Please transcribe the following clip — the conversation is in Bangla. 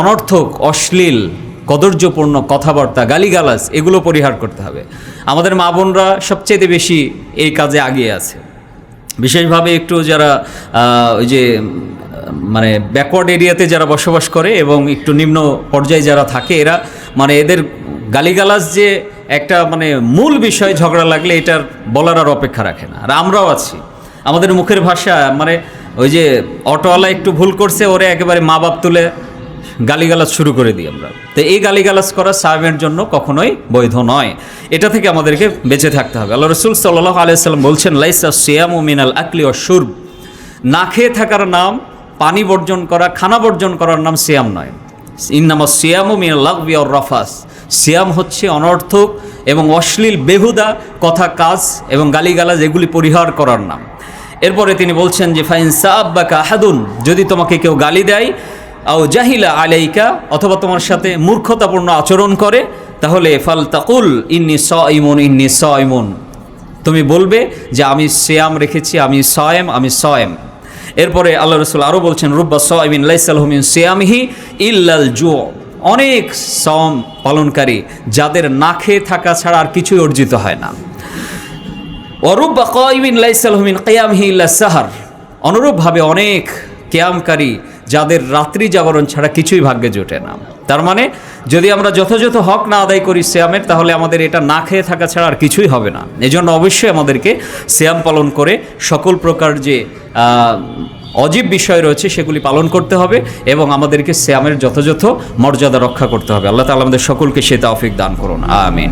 অনর্থক, অশ্লীল, কদর্যপূর্ণ কথাবার্তা, গালিগালাজ এগুলো পরিহার করতে হবে। আমাদের মা বোনরা সবচেয়ে বেশি এই কাজে আগিয়ে আছে। বিশেষভাবে একটু যারা ওই যে মানে ব্যাকওয়ার্ড এরিয়াতে যারা বসবাস করে এবং একটু নিম্ন পর্যায়ে যারা থাকে, এরা মানে এদের গালিগালাজ যে একটা মানে মূল বিষয় ঝগড়া লাগলে এটার বলার আর অপেক্ষা রাখে না। আর আমরাও আছি। আমাদের মুখের ভাষা মানে ওই যে অটোওয়ালা একটু ভুল করছে, ওরে একেবারে মা বাপ তুলে গালিগালাজ শুরু করে দিই আমরা। তো এই গালিগালাজ করা সাহেবের জন্য কখনোই বৈধ নয়। এটা থেকে আমাদেরকে বেঁচে থাকতে হবে। আল্লাহ রসুল সাল্লাহ আলিয়াল্লাম বলছেন, লাইসা সিয়াম মিনাল আকলি ও সুর না খেয়ে থাকার নাম, পানি বর্জন করা, খানা বর্জন করার নাম সিয়াম নয়। ইন্নামা সিয়াম ও মিনাল লাগবি আর রফাস। সিয়াম হচ্ছে অনর্থক এবং অশ্লীল, বেহুদা কথা, কাজ এবং গালিগালাজ, এগুলি পরিহার করার নাম। এরপরে তিনি বলছেন যে, ফাইন সাব বা কাহাদুন যদি তোমাকে কেউ গালি দেয় আও জাহিলা আলাইকা, অথবা তোমার সাথে মূর্খতাপূর্ণ আচরণ করে, তাহলে ফাল তাকুল ইন্নি স ইমন ইন্নি স ইমন তুমি বলবে যে আমি শ্যাম রেখেছি, আমি সয়েম আমি সয়েম। এরপরে আল্লাহ রসুল আরও বলছেন, রুব্বা সয়মিন লাইসাল হুমিন সিয়ামহি ইল্লাল জু অনেক সম পালনকারী, যাদের না খেয়ে থাকা ছাড়া আর কিছুই অর্জিত হয় না। অরূপা কয়মিন লাইসালহমিন কেয়ামহি ইল্লা সাহার। অনুরূপভাবে অনেক কেয়ামকারী যাদের রাত্রি জাগরণ ছাড়া কিছুই ভাগ্যে জোটে না। তার মানে যদি আমরা যথাযথ হক না আদায় করি শ্যামের তাহলে আমাদের এটা না খেয়ে থাকা ছাড়া আর কিছুই হবে না। এজন্য অবশ্যই আমাদেরকে শ্যাম পালন করে সকল প্রকার যে অজীব বিষয় রয়েছে সেগুলি পালন করতে হবে এবং আমাদেরকে শ্যামের যথাযথ মর্যাদা রক্ষা করতে হবে। আল্লাহ তালা আমাদের সকলকে সে তাফিক দান করুন। আমিন।